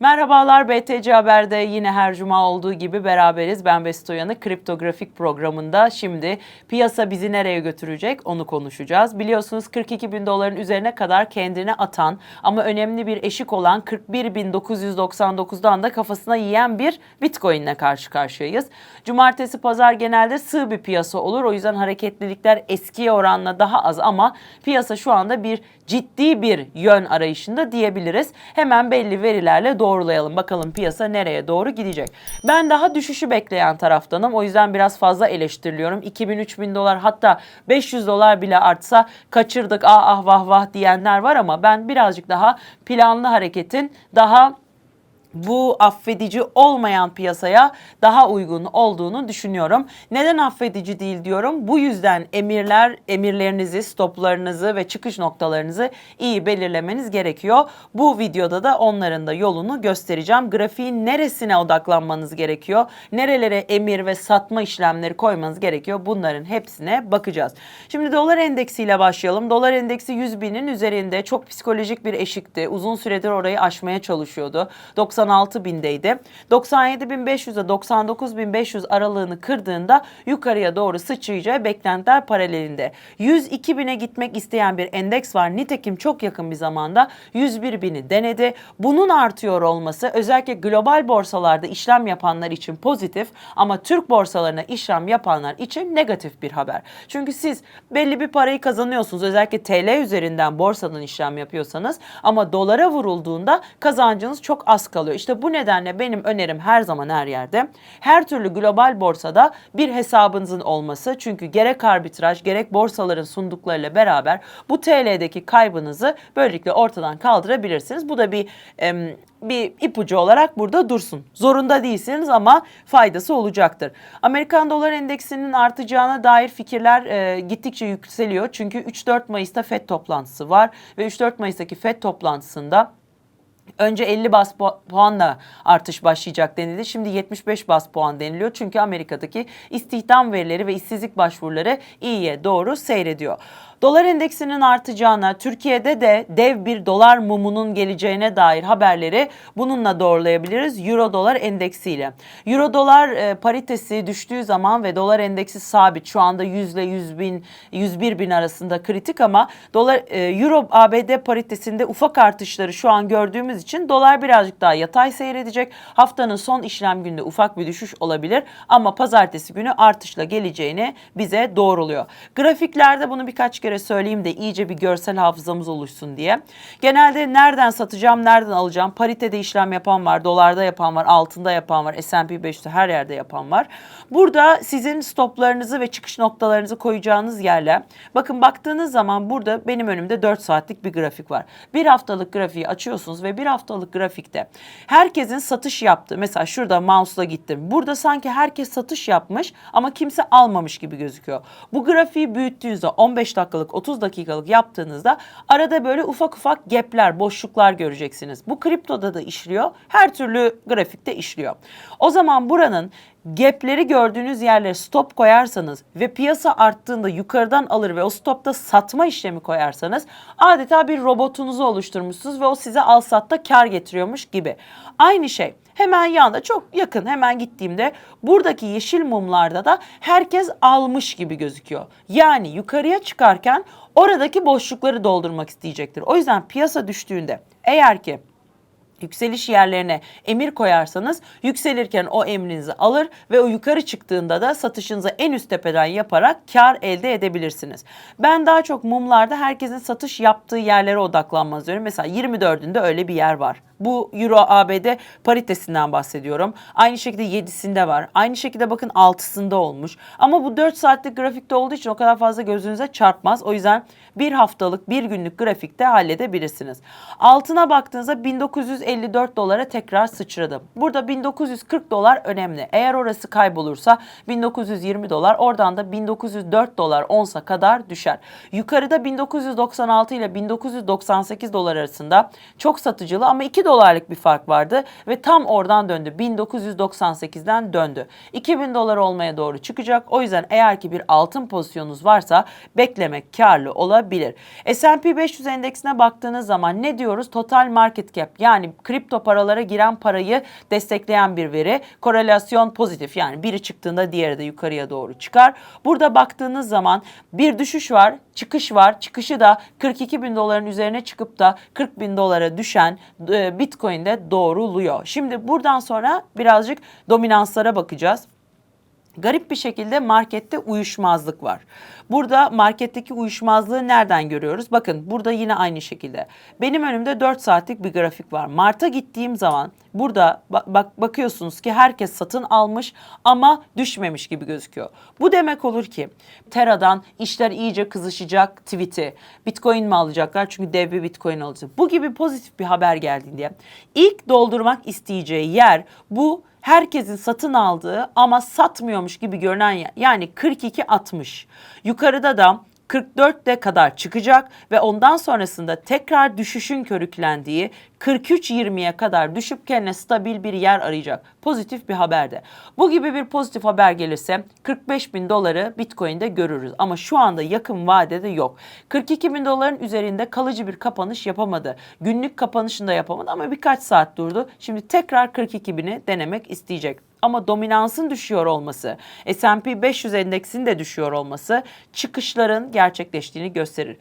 Merhabalar BTC Haber'de yine her cuma olduğu gibi beraberiz. Ben Besto Uyanık kriptografik programında şimdi piyasa bizi nereye götürecek onu konuşacağız. Biliyorsunuz 42 bin doların üzerine kadar kendine atan ama önemli bir eşik olan 41.999'dan da kafasına yiyen bir Bitcoin ile karşı karşıyayız. Cumartesi pazar genelde sığ bir piyasa olur. O yüzden hareketlilikler eskiye oranla daha az ama piyasa şu anda bir ciddi bir yön arayışında diyebiliriz. Hemen belli verilerle doğrulayalım. Bakalım piyasa nereye doğru gidecek. Ben daha düşüşü bekleyen taraftanım. O yüzden biraz fazla eleştiriliyorum. 2000-3000 dolar hatta 500 dolar bile artsa kaçırdık ah ah vah vah diyenler var ama ben birazcık daha planlı hareketin daha bu affedici olmayan piyasaya daha uygun olduğunu düşünüyorum. Neden affedici değil diyorum? Bu yüzden emirler, emirlerinizi, stoplarınızı ve çıkış noktalarınızı iyi belirlemeniz gerekiyor. Bu videoda da onların da yolunu göstereceğim. Grafiğin neresine odaklanmanız gerekiyor? Nerelere emir ve satma işlemleri koymanız gerekiyor? Bunların hepsine bakacağız. Şimdi dolar endeksiyle başlayalım. Dolar endeksi 100 binin üzerinde çok psikolojik bir eşikti. Uzun süredir orayı aşmaya çalışıyordu. 96 bindeydi. 97.500 ile 99.500 aralığını kırdığında yukarıya doğru sıçrayacağı beklentiler paralelinde. 102 bine gitmek isteyen bir endeks var. Nitekim çok yakın bir zamanda 101 bini denedi. Bunun artıyor olması özellikle global borsalarda işlem yapanlar için pozitif ama Türk borsalarına işlem yapanlar için negatif bir haber. Çünkü siz belli bir parayı kazanıyorsunuz. Özellikle TL üzerinden borsadan işlem yapıyorsanız ama dolara vurulduğunda kazancınız çok az kalıyor. İşte bu nedenle benim önerim her zaman her yerde her türlü global borsada bir hesabınızın olması. Çünkü gerek arbitraj gerek borsaların sunduklarıyla beraber bu TL'deki kaybınızı böylelikle ortadan kaldırabilirsiniz. Bu da bir em, bir ipucu olarak burada dursun. Zorunda değilsiniz ama faydası olacaktır. Amerikan dolar endeksinin artacağına dair fikirler e, gittikçe yükseliyor. Çünkü 3-4 Mayıs'ta FED toplantısı var ve 3-4 Mayıs'taki FED toplantısında Önce 50 bas pu- puanla artış başlayacak denildi. Şimdi 75 bas puan deniliyor. Çünkü Amerika'daki istihdam verileri ve işsizlik başvuruları iyiye doğru seyrediyor. Dolar endeksinin artacağına, Türkiye'de de dev bir dolar mumunun geleceğine dair haberleri bununla doğrulayabiliriz. Euro dolar endeksiyle. Euro dolar e, paritesi düştüğü zaman ve dolar endeksi sabit. Şu anda 100 ile 100 bin, 101 bin arasında kritik ama dolar e, Euro ABD paritesinde ufak artışları şu an gördüğümüz için dolar birazcık daha yatay seyredecek. Haftanın son işlem günde ufak bir düşüş olabilir ama pazartesi günü artışla geleceğini bize doğruluyor. Grafiklerde bunu birkaç kere söyleyeyim de iyice bir görsel hafızamız oluşsun diye. Genelde nereden satacağım, nereden alacağım? Paritede işlem yapan var, dolarda yapan var, altında yapan var, S&P 500'te her yerde yapan var. Burada sizin stoplarınızı ve çıkış noktalarınızı koyacağınız yerler. Bakın baktığınız zaman burada benim önümde 4 saatlik bir grafik var. Bir haftalık grafiği açıyorsunuz ve bir haftalık grafikte herkesin satış yaptığı mesela şurada mouse'la gittim. Burada sanki herkes satış yapmış ama kimse almamış gibi gözüküyor. Bu grafiği büyüttüğünüzde 15 dakikalık 30 dakikalık yaptığınızda arada böyle ufak ufak gapler, boşluklar göreceksiniz. Bu kriptoda da işliyor. Her türlü grafikte işliyor. O zaman buranın gapleri gördüğünüz yerlere stop koyarsanız ve piyasa arttığında yukarıdan alır ve o stopta satma işlemi koyarsanız adeta bir robotunuzu oluşturmuşsunuz ve o size al satta kar getiriyormuş gibi. Aynı şey hemen yanında çok yakın hemen gittiğimde buradaki yeşil mumlarda da herkes almış gibi gözüküyor. Yani yukarıya çıkarken oradaki boşlukları doldurmak isteyecektir. O yüzden piyasa düştüğünde eğer ki yükseliş yerlerine emir koyarsanız yükselirken o emrinizi alır ve o yukarı çıktığında da satışınızı en üst tepeden yaparak kar elde edebilirsiniz. Ben daha çok mumlarda herkesin satış yaptığı yerlere odaklanmanızı diyorum. Mesela 24'ünde öyle bir yer var. Bu Euro ABD paritesinden bahsediyorum. Aynı şekilde 7'sinde var. Aynı şekilde bakın 6'sında olmuş. Ama bu 4 saatlik grafikte olduğu için o kadar fazla gözünüze çarpmaz. O yüzden bir haftalık, bir günlük grafikte halledebilirsiniz. Altına baktığınızda 1954 dolara tekrar sıçradı. Burada 1940 dolar önemli. Eğer orası kaybolursa 1920 dolar, oradan da 1904 dolar onsa kadar düşer. Yukarıda 1996 ile 1998 dolar arasında çok satıcılı ama 2 dolarlık bir fark vardı ve tam oradan döndü. 1998'den döndü. 2000 dolar olmaya doğru çıkacak. O yüzden eğer ki bir altın pozisyonunuz varsa beklemek karlı olabilir. S&P 500 endeksine baktığınız zaman ne diyoruz? Total market cap yani kripto paralara giren parayı destekleyen bir veri. Korelasyon pozitif yani biri çıktığında diğeri de yukarıya doğru çıkar. Burada baktığınız zaman bir düşüş var, çıkış var. Çıkışı da 42 bin doların üzerine çıkıp da 40 bin dolara düşen e, Bitcoin'de doğruluyor. Şimdi buradan sonra birazcık dominanslara bakacağız. Garip bir şekilde markette uyuşmazlık var. Burada marketteki uyuşmazlığı nereden görüyoruz? Bakın burada yine aynı şekilde. Benim önümde 4 saatlik bir grafik var. Mart'a gittiğim zaman burada bak, bak bakıyorsunuz ki herkes satın almış ama düşmemiş gibi gözüküyor. Bu demek olur ki Tera'dan işler iyice kızışacak tweet'i. Bitcoin mi alacaklar? Çünkü dev bir Bitcoin alacak. Bu gibi pozitif bir haber geldiğinde ilk doldurmak isteyeceği yer bu herkesin satın aldığı ama satmıyormuş gibi görünen. Yani 42-60. Yukarıda da 44'e kadar çıkacak ve ondan sonrasında tekrar düşüşün körüklendiği 43-20'ye kadar düşüp kendine stabil bir yer arayacak. Pozitif bir haberde. Bu gibi bir pozitif haber gelirse 45 bin doları Bitcoin'de görürüz. Ama şu anda yakın vadede yok. 42 bin doların üzerinde kalıcı bir kapanış yapamadı. Günlük kapanışında yapamadı ama birkaç saat durdu. Şimdi tekrar 42 bini denemek isteyecek ama dominansın düşüyor olması, S&P 500 endeksinin de düşüyor olması çıkışların gerçekleştiğini gösterir.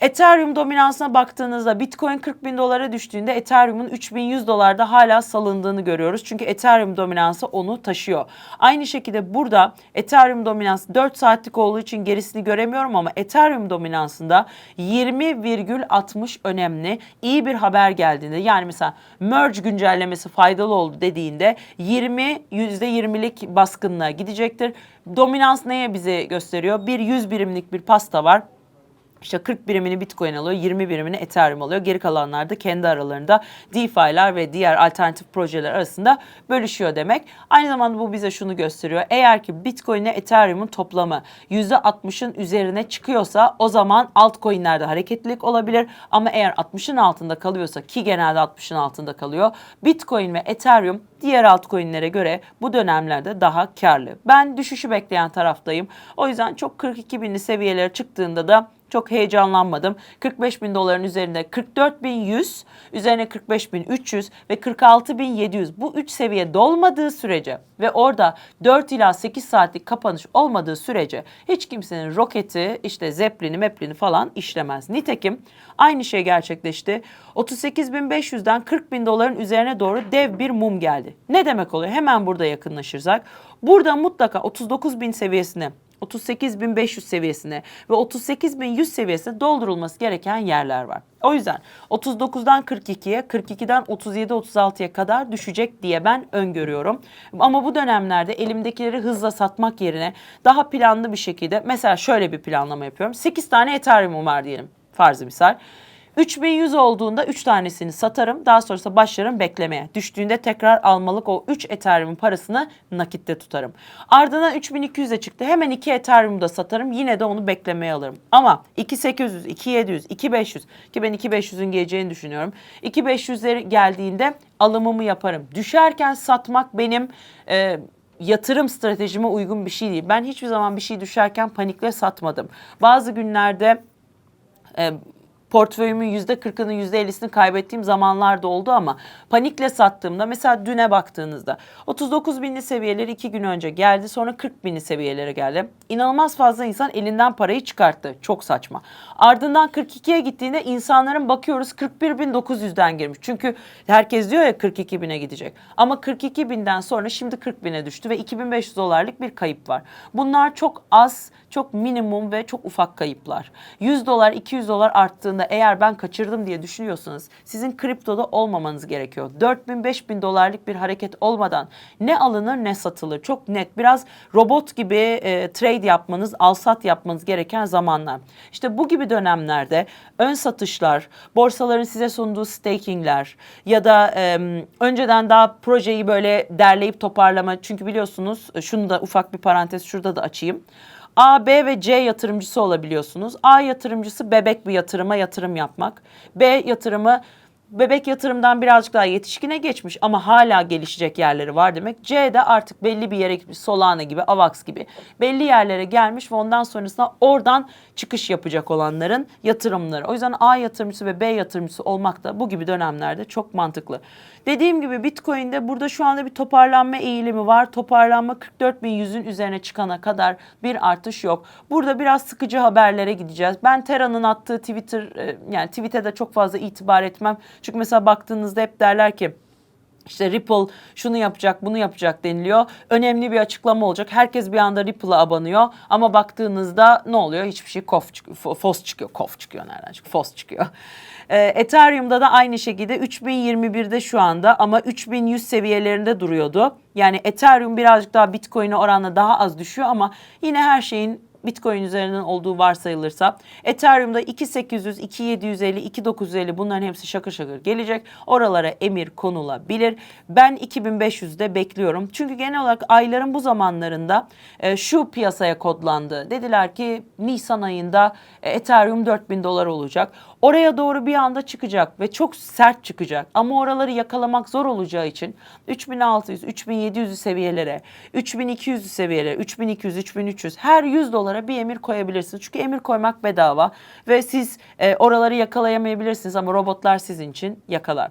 Ethereum dominansına baktığınızda Bitcoin 40 bin dolara düştüğünde Ethereum'un 3100 dolarda hala salındığını görüyoruz. Çünkü Ethereum dominansı onu taşıyor. Aynı şekilde burada Ethereum dominansı 4 saatlik olduğu için gerisini göremiyorum ama Ethereum dominansında 20,60 önemli. iyi bir haber geldiğinde yani mesela merge güncellemesi faydalı oldu dediğinde 20 %20'lik baskınlığa gidecektir. Dominans neye bize gösteriyor? Bir 100 birimlik bir pasta var. İşte 40 birimini Bitcoin alıyor, 20 birimini Ethereum alıyor. Geri kalanlar da kendi aralarında DeFi'ler ve diğer alternatif projeler arasında bölüşüyor demek. Aynı zamanda bu bize şunu gösteriyor. Eğer ki Bitcoin ile Ethereum'un toplamı %60'ın üzerine çıkıyorsa o zaman altcoin'lerde hareketlilik olabilir. Ama eğer 60'ın altında kalıyorsa ki genelde 60'ın altında kalıyor. Bitcoin ve Ethereum diğer altcoin'lere göre bu dönemlerde daha karlı. Ben düşüşü bekleyen taraftayım. O yüzden çok 42 binli seviyelere çıktığında da çok heyecanlanmadım. 45 bin doların üzerinde 44 bin 100, üzerine 45 bin 300 ve 46 bin 700. Bu üç seviye dolmadığı sürece ve orada 4 ila 8 saatlik kapanış olmadığı sürece hiç kimsenin roketi, işte zeplini, meplini falan işlemez. Nitekim aynı şey gerçekleşti. 38.500'den 40 bin doların üzerine doğru dev bir mum geldi. Ne demek oluyor? Hemen burada yakınlaşırsak. Burada mutlaka 39 bin seviyesine 38.500 seviyesine ve 38.100 seviyesine doldurulması gereken yerler var. O yüzden 39'dan 42'ye, 42'den 37-36'ya kadar düşecek diye ben öngörüyorum. Ama bu dönemlerde elimdekileri hızla satmak yerine daha planlı bir şekilde mesela şöyle bir planlama yapıyorum. 8 tane Ethereum var diyelim farzı misal. 3100 olduğunda 3 tanesini satarım. Daha sonrasında başlarım beklemeye. Düştüğünde tekrar almalık o 3 Ethereum parasını nakitte tutarım. Ardından 3200'e çıktı. Hemen 2 Ethereum da satarım. Yine de onu beklemeye alırım. Ama 2800, 2700, 2500 ki ben 2500'ün geleceğini düşünüyorum. 2500'leri geldiğinde alımımı yaparım. Düşerken satmak benim e, yatırım stratejime uygun bir şey değil. Ben hiçbir zaman bir şey düşerken panikle satmadım. Bazı günlerde e, portföyümün %40'ını %50'sini kaybettiğim zamanlar da oldu ama panikle sattığımda mesela düne baktığınızda 39 binli seviyeleri 2 gün önce geldi sonra 40 binli seviyelere geldi. İnanılmaz fazla insan elinden parayı çıkarttı. Çok saçma. Ardından 42'ye gittiğinde insanların bakıyoruz 41 bin 900'den girmiş. Çünkü herkes diyor ya 42 bine gidecek. Ama 42 binden sonra şimdi 40 bine düştü ve 2500 dolarlık bir kayıp var. Bunlar çok az, çok minimum ve çok ufak kayıplar. 100 dolar, 200 dolar arttığında aslında eğer ben kaçırdım diye düşünüyorsanız sizin kriptoda olmamanız gerekiyor. 4000 5000 dolarlık bir hareket olmadan ne alınır ne satılır. Çok net biraz robot gibi e, trade yapmanız, alsat yapmanız gereken zamanlar. İşte bu gibi dönemlerde ön satışlar, borsaların size sunduğu stakingler ya da e, önceden daha projeyi böyle derleyip toparlama. Çünkü biliyorsunuz şunu da ufak bir parantez şurada da açayım. A, B ve C yatırımcısı olabiliyorsunuz. A yatırımcısı bebek bir yatırıma yatırım yapmak. B yatırımı bebek yatırımdan birazcık daha yetişkine geçmiş ama hala gelişecek yerleri var demek. C de artık belli bir yere gitmiş. Solana gibi, Avax gibi belli yerlere gelmiş ve ondan sonrasında oradan çıkış yapacak olanların yatırımları. O yüzden A yatırımcısı ve B yatırımcısı olmak da bu gibi dönemlerde çok mantıklı. Dediğim gibi Bitcoin'de burada şu anda bir toparlanma eğilimi var. Toparlanma 44.100'ün üzerine çıkana kadar bir artış yok. Burada biraz sıkıcı haberlere gideceğiz. Ben Terra'nın attığı Twitter e, yani tweet'e de çok fazla itibar etmem. Çünkü mesela baktığınızda hep derler ki işte Ripple şunu yapacak, bunu yapacak deniliyor. Önemli bir açıklama olacak. Herkes bir anda Ripple'a abanıyor. Ama baktığınızda ne oluyor? Hiçbir şey kof çıkıyor. Fo- Fos çıkıyor. Kof çıkıyor nereden çıkıyor? Fos çıkıyor. Ee, Ethereum'da da aynı şekilde 3021'de şu anda ama 3100 seviyelerinde duruyordu. Yani Ethereum birazcık daha Bitcoin'e oranla daha az düşüyor ama yine her şeyin Bitcoin üzerinden olduğu varsayılırsa Ethereum'da 2800, 2750, 2950 bunların hepsi şakır şakır gelecek. Oralara emir konulabilir. Ben 2500'de bekliyorum. Çünkü genel olarak ayların bu zamanlarında e, şu piyasaya kodlandı. Dediler ki Nisan ayında e, Ethereum 4000 dolar olacak. Oraya doğru bir anda çıkacak ve çok sert çıkacak. Ama oraları yakalamak zor olacağı için 3600, 3700 seviyelere, 3200 seviyelere, 3200, 3300 her 100 dolara bir emir koyabilirsiniz. Çünkü emir koymak bedava ve siz e, oraları yakalayamayabilirsiniz ama robotlar sizin için yakalar.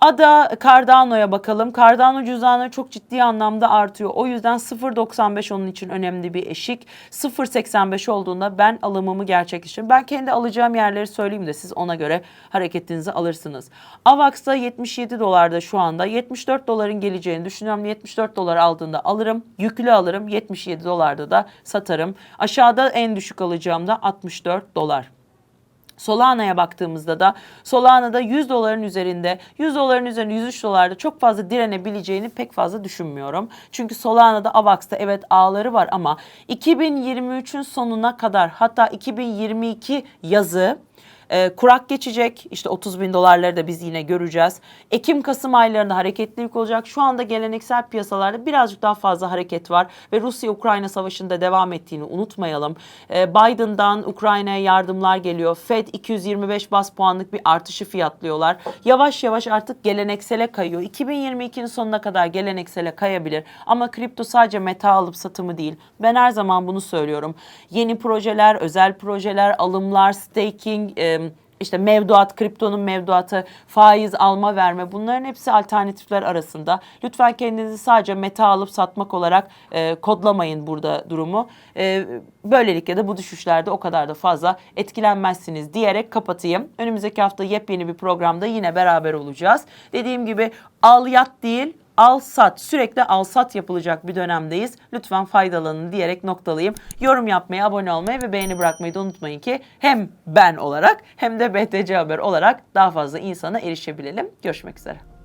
Ada Cardano'ya bakalım. Cardano cüzdanı çok ciddi anlamda artıyor. O yüzden 0.95 onun için önemli bir eşik. 0.85 olduğunda ben alımımı gerçekleştiririm. Ben kendi alacağım yerleri söyleyeyim de siz ona göre hareketinizi alırsınız. Avax'ta 77 dolarda şu anda. 74 doların geleceğini düşünüyorum. 74 dolar aldığında alırım. Yüklü alırım. 77 dolarda da satarım. Aşağıda en düşük alacağım da 64 dolar. Solana'ya baktığımızda da Solana'da 100 doların üzerinde 100 doların üzerinde 103 dolarda çok fazla direnebileceğini pek fazla düşünmüyorum. Çünkü Solana'da Avax'ta evet ağları var ama 2023'ün sonuna kadar hatta 2022 yazı e, kurak geçecek. İşte 30 bin dolarları da biz yine göreceğiz. Ekim-Kasım aylarında hareketlilik olacak. Şu anda geleneksel piyasalarda birazcık daha fazla hareket var. Ve Rusya-Ukrayna savaşında devam ettiğini unutmayalım. E, Biden'dan Ukrayna'ya yardımlar geliyor. Fed 225 bas puanlık bir artışı fiyatlıyorlar. Yavaş yavaş artık geleneksele kayıyor. 2022'nin sonuna kadar geleneksele kayabilir. Ama kripto sadece meta alıp satımı değil. Ben her zaman bunu söylüyorum. Yeni projeler, özel projeler, alımlar, staking, e, işte mevduat, kriptonun mevduatı, faiz alma verme bunların hepsi alternatifler arasında. Lütfen kendinizi sadece meta alıp satmak olarak e, kodlamayın burada durumu. E, böylelikle de bu düşüşlerde o kadar da fazla etkilenmezsiniz diyerek kapatayım. Önümüzdeki hafta yepyeni bir programda yine beraber olacağız. Dediğim gibi al yat değil al sat sürekli al sat yapılacak bir dönemdeyiz. Lütfen faydalanın diyerek noktalayayım. Yorum yapmayı, abone olmayı ve beğeni bırakmayı da unutmayın ki hem ben olarak hem de BTC Haber olarak daha fazla insana erişebilelim. Görüşmek üzere.